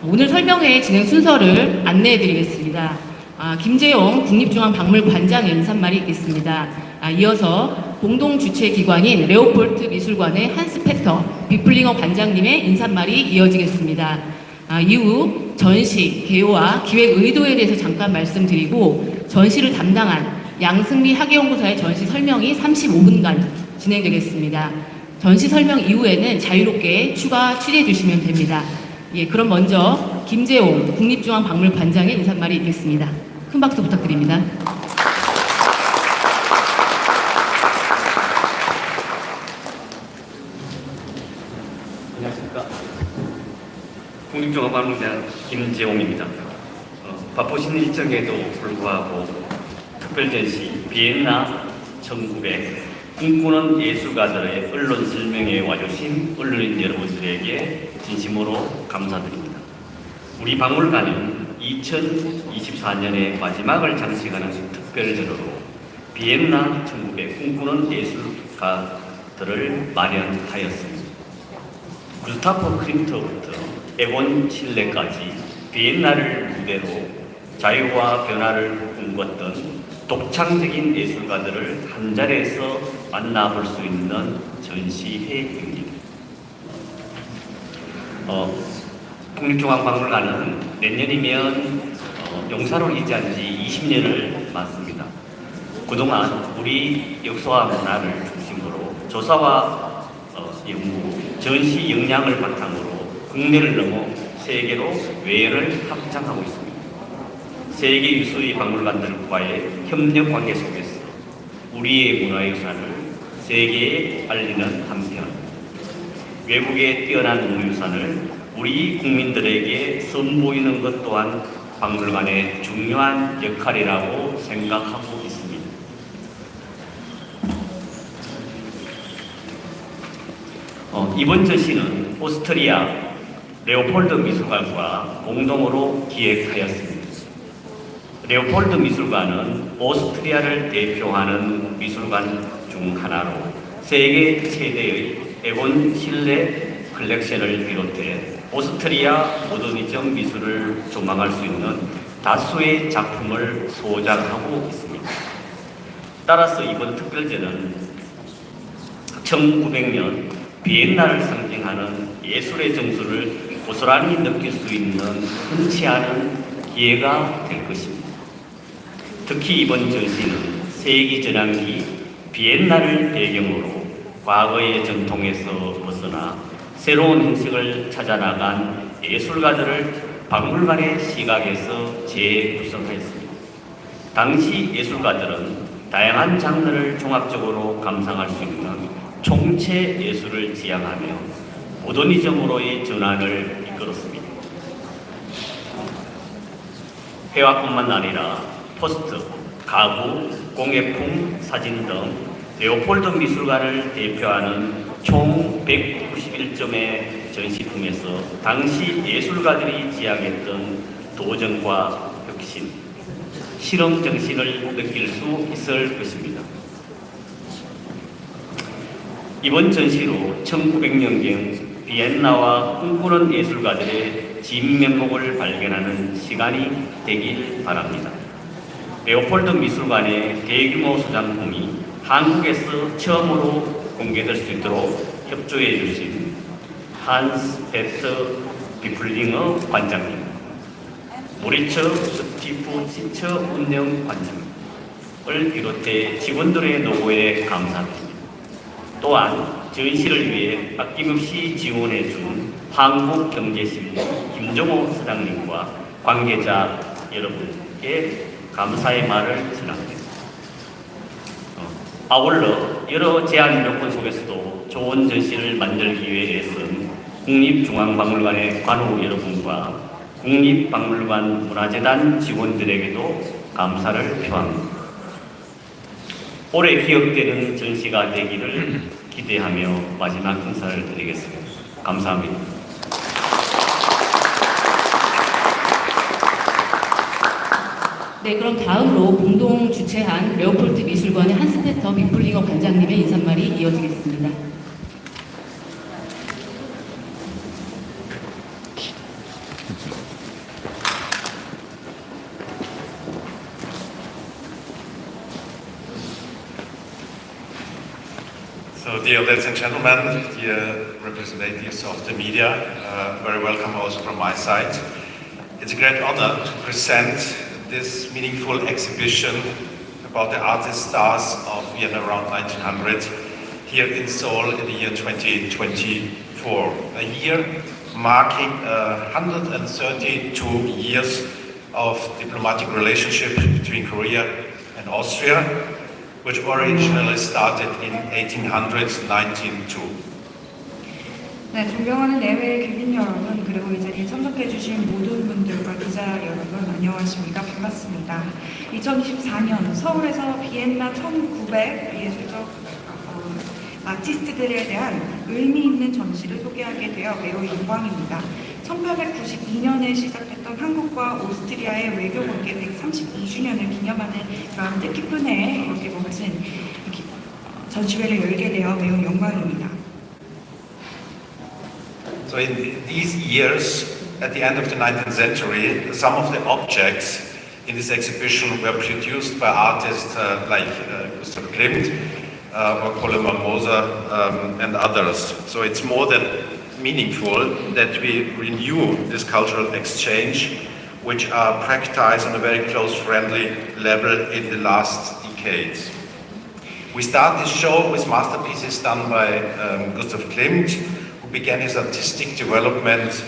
오늘 설명회 진행 순서를 안내해 드리겠습니다. 아, 김재용 국립중앙박물관장의 인사말이 있겠습니다. 아, 이어서 공동 주최 기관인 레오폴트 미술관의 한스 페터 비플링어 관장님의 인사말이 이어지겠습니다. 아, 이후 전시, 개요와 기획 의도에 대해서 잠깐 말씀드리고 전시를 담당한 양승미 학예연구사의 전시 설명이 35분간 진행되겠습니다. 전시 설명 이후에는 자유롭게 추가 취재해 주시면 됩니다. 예, 그럼 먼저 김재용 국립중앙박물관장의 인사말이 있겠습니다. 큰 박수 부탁드립니다. 안녕하십니까. 국립종합박물관 김재홍입니다. 어, 바쁘신 일정에도 불구하고 특별전시 비엔나 1900 꿈꾸는 예술가들의 언론 설명에 와주신 언론인 여러분들에게 진심으로 감사드립니다. 우리 박물관은 2024년의 마지막을 장식하는 특별전으로 비엔나 1900 꿈꾸는 예술가들을 마련하였습니다. 구스타프 크림트부터 에곤 칠레까지 비엔나를 무대로 자유와 변화를 꿈꿨던 독창적인 예술가들을 한 자리에서 만나볼 수 있는 전시회입니다. 어, 국립중앙박물관은 내년이면 어, 용사로 이지한 지 20년을 맞습니다. 그동안 우리 역사와 문화를 중심으로 조사와 어, 연구, 전시 역량을 바탕으로 국내를 넘어 세계로 외연을 확장하고 있습니다. 세계 유수의 박물관들과의 협력 관계 속에서 우리의 문화 유산을 세계에 알리는 한편 외국의 뛰어난 문화유산을 우리 국민들에게 선보이는 것 또한 박물관의 중요한 역할이라고 생각하고 있습니다. 어, 이번 전시는 오스트리아 레오폴드 미술관과 공동으로 기획하였습니다. 레오폴드 미술관은 오스트리아를 대표하는 미술관 중 하나로 세계 최대의 에곤 실내 컬렉션을 비롯해 오스트리아 모더니즘 미술을 조망할 수 있는 다수의 작품을 소장하고 있습니다. 따라서 이번 특별제는 1900년 비엔나를 상징하는 예술의 정수를 고스란히 느낄 수 있는 흔치 않은 기회가 될 것입니다. 특히 이번 전시는 세기 전환기 비엔나를 배경으로 과거의 전통에서 벗어나 새로운 형식을 찾아나간 예술가들을 박물관의 시각에서 재구성하였습니다. 당시 예술가들은 다양한 장르를 종합적으로 감상할 수 있는 총체 예술을 지향하며 모더니즘으로의 전환을 이끌었습니다. 회화뿐만 아니라 포스트, 가구, 공예품, 사진 등 레오폴드 미술관을 대표하는 총 191점의 전시품에서 당시 예술가들이 지향했던 도전과 혁신, 실험 정신을 느낄 수 있을 것입니다. 이번 전시로 1900년경 비엔나와 꿈꾸는 예술가들의 진면목을 발견하는 시간이 되길 바랍니다. 레오폴드 미술관의 대규모 소장품이 한국에서 처음으로 공개될 수 있도록 협조해 주신 한스 베트 비플링어 관장님, 모리처 스티프치처 운영 관장을 비롯해 직원들의 노고에 감사합니다. 또한 전시를 위해 아낌없이 지원해 준 한국경제신문 김종호 사장님과 관계자 여러분께 감사의 말을 전합니다. 어, 아울러 여러 제한 요건 속에서도 좋은 전시를 만들기 위해 애쓴 국립중앙박물관의 관우 여러분과 국립박물관 문화재단 직원들에게도 감사를 표합니다. 오래 기억되는 전시가 되기를 기대하며 마지막 인사를 드리겠습니다. 감사합니다. 네, 그럼 다음으로 공동 주최한 레오폴트 미술관의 한스 페터 비플링어 관장님의 인사말이 이어지겠습니다. So, dear ladies and gentlemen, dear representatives of the media, uh, very welcome also from my side. It's a great honor to present this meaningful exhibition about the artist stars of Vienna around 1900 here in Seoul in the year 2024, a year marking uh, 132 years of diplomatic relationship between Korea and Austria, which originally started in 1892. 네, 존경하는 내외 귀빈 여러분, 그리고 이 자리에 참석해주신 모든 분들과 기자 여러분, 안녕하십니까? 반갑습니다. 2024년 서울에서 비엔나 1900 예술적 어, 아티스트들에 대한 의미 있는 전시를 소개하게 되어 매우 영광입니다. 1892년에 시작했던 한국과 오스트리아의 외교 관계 132주년을 기념하는 그런 뜻깊은 해에 이렇게 멋진 전시회를 열게 되어 매우 영광입니다. So in these years, at the end of the 19th century, some of the objects in this exhibition were produced by artists uh, like uh, Gustav Klimt uh, or Coleman Moser um, and others. So it's more than meaningful that we renew this cultural exchange, which are practiced on a very close friendly level in the last decades. We start this show with masterpieces done by um, Gustav Klimt, began his artistic development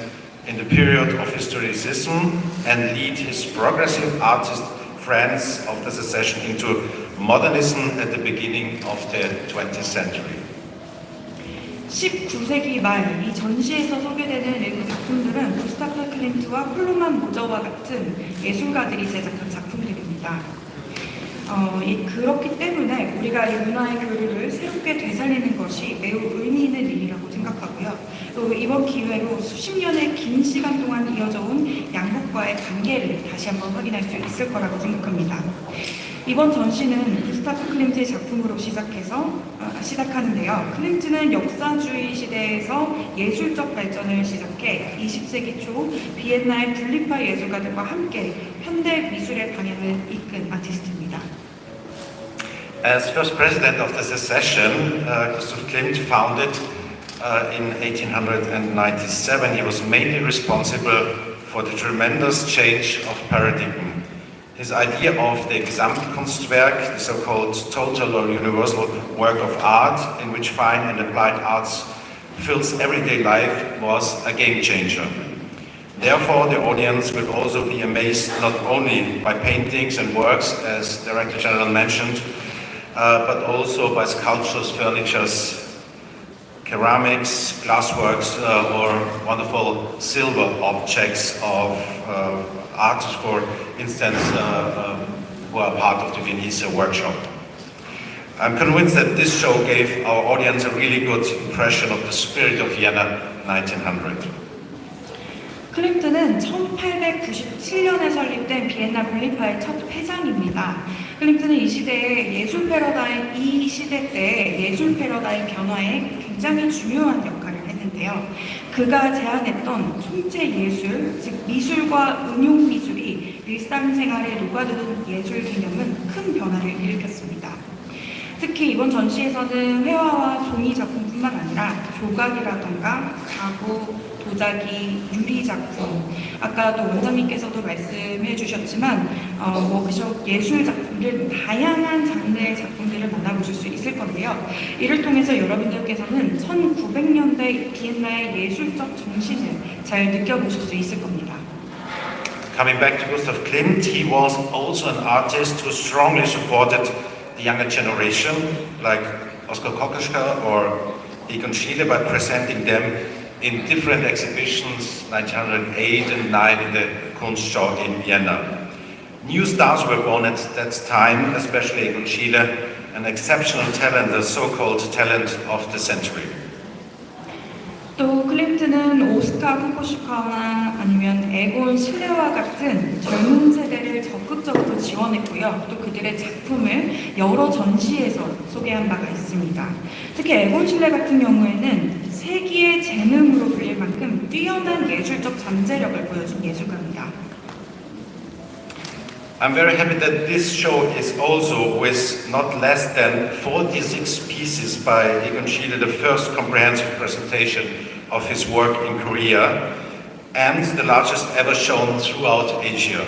in the period of historicism and lead his progressive artist friends of the secession into modernism at the beginning of the 20th century. 19세기 말 이 전시에서 소개되는 일부 작품들은 구스타프 클림트와 콜로만 모저와 같은 예술가들이 제작한 작품들입니다. 어, 이, 그렇기 때문에 우리가 이 문화의 교류를 새롭게 되살리는 것이 매우 의미 있는 일이라고 생각하고요. 또 이번 기회로 수십 년의 긴 시간 동안 이어져 온 양국과의 관계를 다시 한번 확인할 수 있을 거라고 생각합니다. 이번 전시는 구스타프 클림트의 작품으로 시작해서 어, 시작하는데요. 클림트는 역사주의 시대에서 예술적 발전을 시작해 20세기 초 비엔나의 분리파 예술가들과 함께 현대 미술의 방향을 이끈 아티스트입니다. As first president of the secession, uh, Gustav Klimt founded uh, in 1897. He was mainly responsible for the tremendous change of paradigm. His idea of the Gesamtkunstwerk, the so-called total or universal work of art, in which fine and applied arts fills everyday life, was a game changer. Therefore, the audience will also be amazed not only by paintings and works, as Director General mentioned, uh, but also by sculptures, furnitures, ceramics, glassworks, uh, or wonderful silver objects of uh, artists, for instance, uh, um, who are part of the Venice workshop. I'm convinced that this show gave our audience a really good impression of the spirit of Vienna 1900. 클림트는 1897년에 설립된 비엔나 분리파의 첫 회장입니다. 클림트는 이 시대에 예술 패러다임, 이 시대 때 예술 패러다임 변화에 굉장히 중요한 역할을 했는데요. 그가 제안했던 총체 예술, 즉 미술과 응용 미술이 일상생활에 녹아드는 예술 개념은 큰 변화를 일으켰습니다. 특히 이번 전시에서는 회화와 종이 작품뿐만 아니라 조각이라던가 가구, 도자기, 유리 작품, 아까 또 원장님께서도 말씀해 주셨지만 어, 워크숍 예술 작품들 다양한 장르의 작품들을 만나보실 수 있을 건데요. 이를 통해서 여러분들께서는 1900년대 비엔나의 예술적 정신을 잘 느껴보실 수 있을 겁니다. Coming back to Gustav Klimt, he was also an artist who strongly supported the younger generation, like Oskar Kokoschka or Egon Schiele, by presenting them in different exhibitions, 1908 and 9 in the Kunstschau in Vienna. New stars were born at that time, especially Egon Schiele, an exceptional talent, the so-called talent of the century. 또 클림트는 오스카 쿠코슈카나 아니면 에곤 실레와 같은 젊은 세대를 적극적으로 지원했고요. 또 그들의 작품을 여러 전시에서 소개한 바가 있습니다. 특히 에곤 실레 같은 경우에는 세기의 재능으로 불릴 만큼 뛰어난 예술적 잠재력을 보여준 예술가입니다. I'm very happy that this show is also with not less than 46 pieces by Egon Schiele, the first comprehensive presentation of his work in Korea, and the largest ever shown throughout Asia.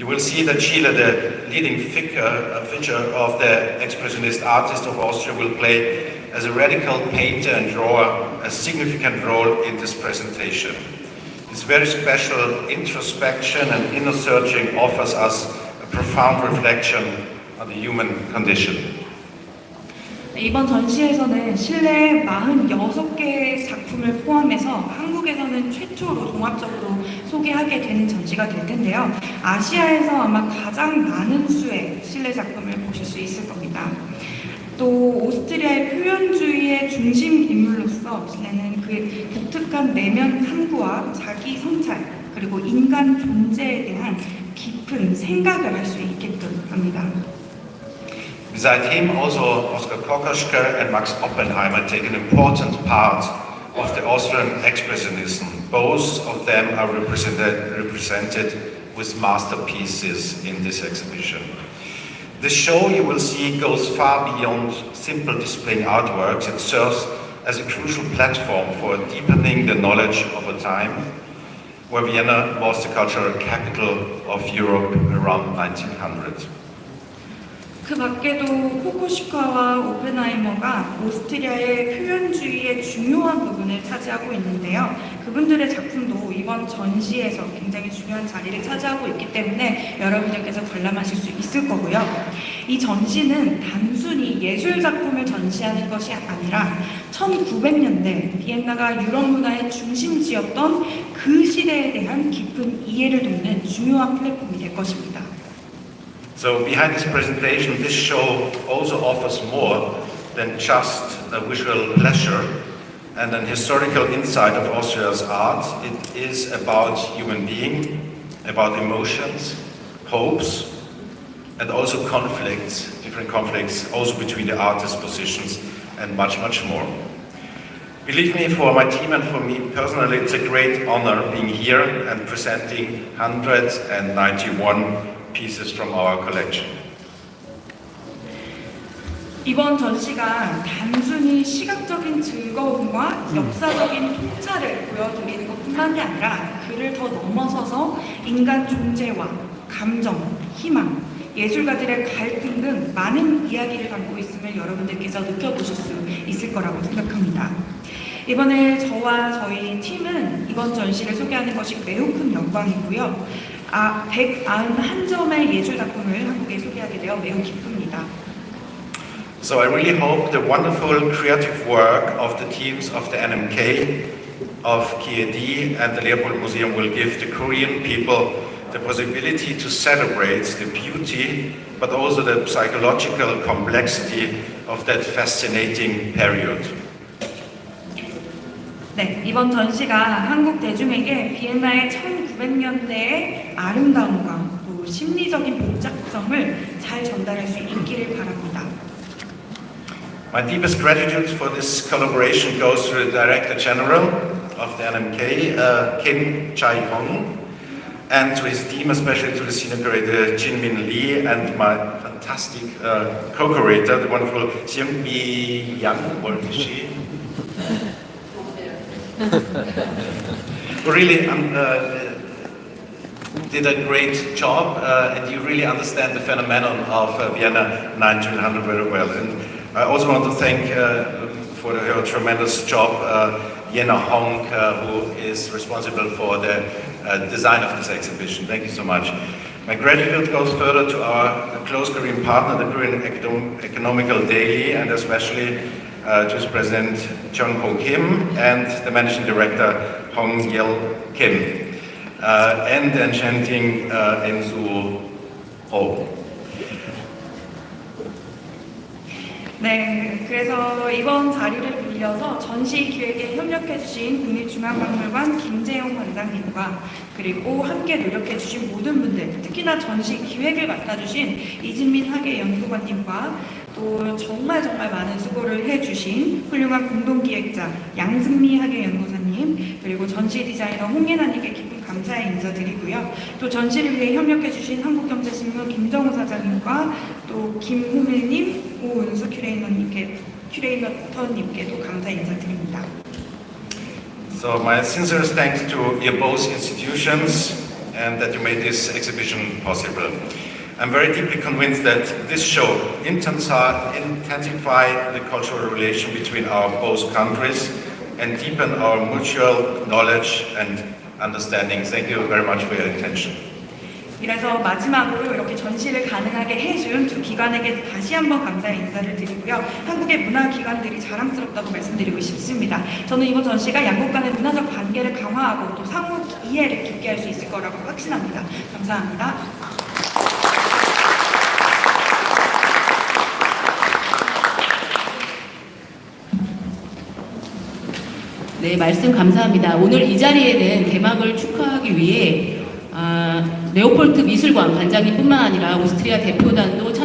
You will see that Schiele, the leading uh, figure of the expressionist artist of Austria, will play as a radical painter and drawer a significant role in this presentation. This very special introspection and inner searching offers us a profound reflection on the human condition. 이번 전시에서는 실내 46개의 작품을 포함해서 한국에서는 최초로 종합적으로 소개하게 되는 전시가 될 텐데요. 아시아에서 아마 가장 많은 수의 실내 작품을 보실 수 있을 겁니다. 또 오스트리아의 표현주의의 중심 인물로서 실내는 그 독특한 내면 탐구와 자기 성찰 그리고 인간 존재에 대한 깊은 생각을 할 수 있게끔 합니다. Him, also Oskar Kokoschka and Max Oppenheimer take an important part of the Austrian Expressionism. Both of them are represented, represented with masterpieces in this exhibition. The show, you will see, goes far beyond simple displaying artworks. It serves as a crucial platform for deepening the knowledge of a time where Vienna was the cultural capital of Europe around 1900. 그 밖에도 코코시카와 오펜하이머가 오스트리아의 표현주의의 중요한 부분을 차지하고 있는데요. 그분들의 작품도 이번 전시에서 굉장히 중요한 자리를 차지하고 있기 때문에 여러분들께서 관람하실 수 있을 거고요. 이 전시는 단순히 예술 작품을 전시하는 것이 아니라 1900년대 비엔나가 유럽 문화의 중심지였던 그 시대에 대한 깊은 이해를 돕는 중요한 플랫폼이 될 것입니다. So behind this presentation, this show also offers more than just a visual pleasure and an historical insight of Austria's art. It is about human being, about emotions, hopes, and also conflicts, different conflicts, also between the artists' positions, and much, much more. Believe me, for my team and for me personally, it's a great honor being here and presenting 191 pieces from our collection. 이번 전시가 단순히 시각적인 즐거움과 역사적인 통찰을 보여드리는 것뿐만이 아니라 그를 더 넘어서서 인간 존재와 감정, 희망, 예술가들의 갈등 등 많은 이야기를 담고 있음을 여러분들께서 느껴보실 수 있을 거라고 생각합니다. 이번에 저와 저희 팀은 이번 전시를 소개하는 것이 매우 큰 영광이고요. 아, 191점의 예술 작품을 한국에 소개하게 되어 매우 기쁩니다. So I really hope the wonderful creative work of the teams of the NMK, of KAD and the Leopold Museum will give the Korean people the possibility to celebrate the beauty but also the psychological complexity of that fascinating period. 네, 이번 전시가 한국 대중에게 비엔나의 1900년대의 아름다움과 또 심리적인 복잡성을 잘 전달할 수 있기를 바랍니다. My deepest gratitude for this collaboration goes to the Director General of the NMK, uh, Kim Chai-hong, and to his team, especially to the senior curator Jin Min Lee and my fantastic uh, co-curator, the wonderful Xian Bi Yang, or is she? Really um, uh, did a great job, uh, and you really understand the phenomenon of uh, Vienna 1900 very well. And I also want to thank uh, for her tremendous job uh, Yena Hong, uh, who is responsible for the uh, design of this exhibition. Thank you so much. My gratitude goes further to our close Korean partner, the Korean Econom- Economical Daily, and especially uh, its president Jung Ho Kim and the managing director Hong Yel Kim, uh, and enchanting uh, Enzu Ho. 네, 그래서 이번 자리를 빌려서 전시 기획에 협력해주신 국립중앙박물관 김재용 관장님과 그리고 함께 노력해주신 모든 분들, 특히나 전시 기획을 맡아주신 이진민 학예 연구관님과 또 정말 정말 많은 수고를 해주신 훌륭한 공동기획자 양승미 학예연구사님 관장님, 그리고 전시 디자이너 홍예나님께 깊은 감사의 인사드리고요. 또 전시를 위해 협력해주신 한국경제신문 김정우 사장님과 또 김호밀님, 오은수 큐레이너님께 큐레이터님께도 감사 인사드립니다. So my sincerest thanks to both institutions and that you made this exhibition possible. I'm very deeply convinced that this show intensi- intensify the cultural relation between our both countries and deepen our mutual knowledge and understanding. Thank you very much for your attention. 이래서 마지막으로 이렇게 전시를 가능하게 해준 두 기관에게 다시 한번 감사의 인사를 드리고요. 한국의 문화 기관들이 자랑스럽다고 말씀드리고 싶습니다. 저는 이번 전시가 양국 간의 문화적 관계를 강화하고 또 상호 이해를 깊게 할 수 있을 거라고 확신합니다. 감사합니다. 네, 말씀 감사합니다. 오늘 이 자리에는 개막을 축하하기 위해 아, 레오폴트 미술관 관장님뿐만 아니라 오스트리아 대표단도 참석.